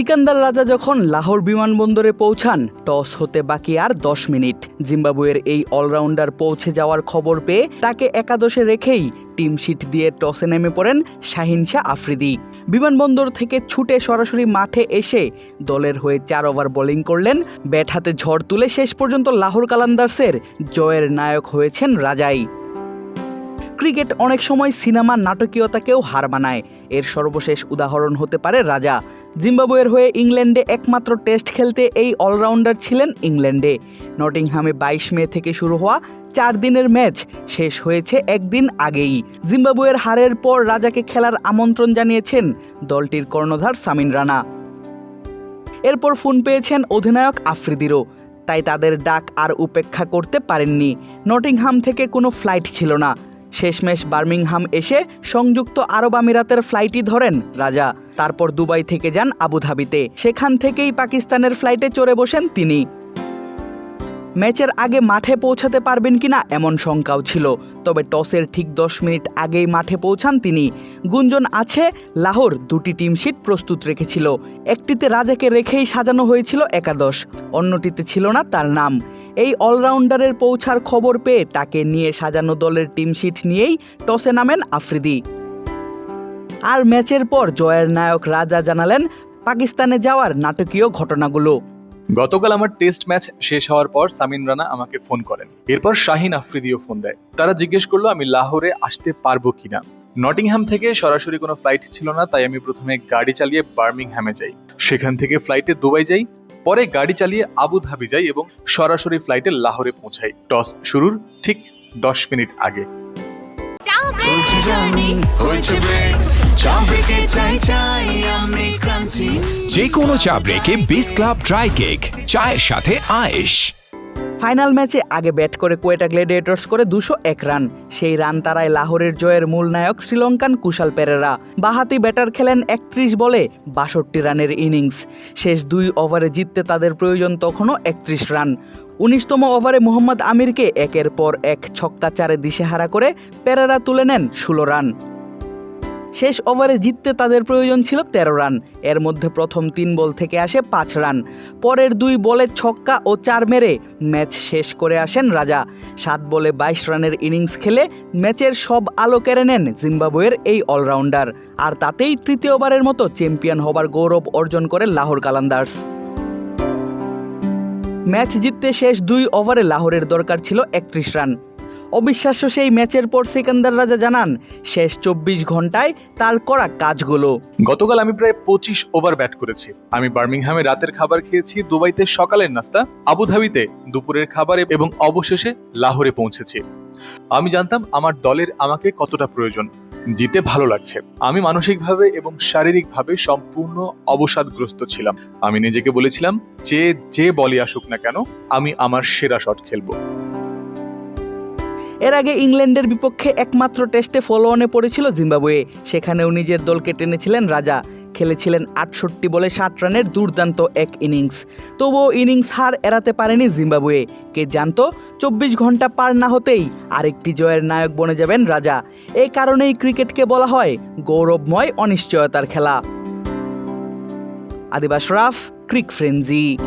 সিকান্দার রাজা যখন লাহোর বিমানবন্দরে পৌঁছান, টস হতে বাকি আর দশ মিনিট। জিম্বাবুয়ের এই অলরাউন্ডার পৌঁছে যাওয়ার খবর পেয়ে তাকে একাদশে রেখেই টিম শিট দিয়ে টসে নেমে পড়েন শাহিন শাহ আফ্রিদি। বিমানবন্দর থেকে ছুটে সরাসরি মাঠে এসে দলের হয়ে চার ওভার বোলিং করলেন। ব্যাট হাতে ঝড় তুলে শেষ পর্যন্ত লাহোর কালান্দার্সের জয়ের নায়ক হয়েছেন রাজাই। ক্রিকেট অনেক সময় সিনেমা নাটকীয়তাকেও হার মানায়। এর সর্বশেষ উদাহরণ হতে পারে রাজা। জিম্বাবুয়ের হয়ে ইংল্যান্ডে একমাত্র টেস্ট খেলতে এই অলরাউন্ডার ছিলেন ইংল্যান্ডে। নটিংহামে বাইশ মে থেকে শুরু হওয়া চার দিনের ম্যাচ শেষ হয়েছে একদিন আগেই। জিম্বাবুয়ের হারের পর রাজাকে খেলার আমন্ত্রণ জানিয়েছেন দলটির কর্ণধার সামিন রানা। এরপর ফোন পেয়েছেন অধিনায়ক আফ্রিদিরও। তাই তাদের ডাক আর উপেক্ষা করতে পারেননি। নটিংহাম থেকে কোনো ফ্লাইট ছিল না। শেষমেশ বার্মিংহাম এসে সংযুক্ত আরব আমিরাতের ফ্লাইটই ধরেন রাজা। তারপর দুবাই থেকে যান আবুধাবিতে। সেখান থেকেই পাকিস্তানের ফ্লাইটে চড়ে বসেন তিনি। ম্যাচের আগে মাঠে পৌঁছাতে পারবেন কিনা এমন শঙ্কাও ছিল। তবে টসের ঠিক দশ মিনিট আগেই মাঠে পৌঁছান তিনি। গুঞ্জন আছে, লাহোর দুটি টিম শিট প্রস্তুত রেখেছিল। একটিতে রাজাকে রেখেই সাজানো হয়েছিল একাদশ, অন্যটিতে ছিল না তার নাম। এই অলরাউন্ডারের পৌঁছার খবর পেয়ে তাকে নিয়ে সাজানো দলের টিম শিট নিয়েই টসে নামেন আফ্রিদি। আর ম্যাচের পর জয়ের নায়ক রাজা জানালেন, পাকিস্তানে যাওয়ার নাটকীয় ঘটনাগুলো। গতকাল আমার টেস্ট ম্যাচ শেষ হওয়ার পর সামিন রানা আমাকে ফোন করেন। এরপর শাহিন আফ্রিদিও ফোন দেয়। তারা জিজ্ঞেস করল, আমি লাহোরে আসতে পারব কিনা? নটিংহ্যাম থেকে সরাসরি কোনো ফ্লাইট ছিল না, তাই আমি প্রথমে গাড়ি চালিয়ে বার্মিংহ্যামে যাই। সেখান থেকে ফ্লাইটে দুবাই যাই, পরে গাড়ি চালিয়ে আবু ধাবি যাই এবং সরাসরি ফ্লাইটে লাহোরে পৌঁছাই। টস শুরুর ঠিক দশ মিনিট আগে। চাই চাই, আমি ক্রান্তি। যে কোনো চা ব্রেকে বিস ক্লাব ড্রাই কেক চায়ের সাথে আয়েশ। ফাইনাল ম্যাচে আগে ব্যাট করে কোয়েটা গ্লেডিয়েটর্স করে দুশো এক রান সেই রান তারায় লাহোরের জয়ের মূল নায়ক শ্রীলঙ্কান কুশাল পেরেরা। বাহাতি ব্যাটার খেলেন একত্রিশ বলে বাষট্টি রানের ইনিংস শেষ দুই ওভারে জিততে তাদের প্রয়োজন তখনও একত্রিশ রান উনিশতম ওভারে মোহাম্মদ আমিরকে একের পর এক ছক্কা চারে দিশেহারা করে পেরেরা তুলে নেন ষোলো রান শেষ ওভারে জিততে তাদের প্রয়োজন ছিল তেরো রান। এর মধ্যে প্রথম তিন বল থেকে আসে পাঁচ রান। পরের দুই বলে ছক্কা ও চার মেরে ম্যাচ শেষ করে আসেন রাজা। সাত বলে বাইশ রানের ইনিংস খেলে ম্যাচের সব আলো কেড়ে নেন জিম্বাবুয়ের এই অলরাউন্ডার। আর তাতেই তৃতীয়বারের মতো চ্যাম্পিয়ন হবার গৌরব অর্জন করে লাহোর কালান্দার্স। ম্যাচ জিততে শেষ দুই ওভারে লাহোরের দরকার ছিল একত্রিশ রান। অবিশ্বাস্য সেই ম্যাচের পর সিকান্দার রাজা জানান, শেষ চব্বিশ ঘন্টায় তার করা কাজগুলো। গতকাল আমি প্রায় পঁচিশ ওভার ব্যাট করেছি। আমি বার্মিংহামে রাতের খাবার খেয়েছি, দুবাইতে সকালের নাস্তা, আবুধাবিতে দুপুরের খাবার এবং অবশেষে লাহোরে পৌঁছেছি। আমি জানতাম আমার দলের আমাকে কতটা প্রয়োজন, জিতে ভালো লাগছে। আমি মানসিকভাবে এবং শারীরিকভাবে সম্পূর্ণ অবসাদগ্রস্ত ছিলাম। আমি নিজেকে বলেছিলাম, যে যে বলই আসুক না কেন, আমি আমার সেরা শট খেলব। এর আগে ইংল্যান্ডের বিপক্ষে একমাত্র টেস্টে ফলো অনে পড়েছিল জিম্বাবুয়ে। সেখানেও নিজের দলকে টেনেছিলেন রাজা। খেলেছিলেন আটষট্টি বলে ষাট রানের দুর্দান্ত এক ইনিংস। তবুও ইনিংস হার এড়াতে পারেনি জিম্বাবুয়ে। কে জানত, চব্বিশ ঘণ্টা পার না হতেই আরেকটি জয়ের নায়ক বনে যাবেন রাজা। এই কারণেই ক্রিকেটকে বলা হয় গৌরবময় অনিশ্চয়তার খেলা। আদিবাস রাফ, ক্রিক ফ্রেঞ্জি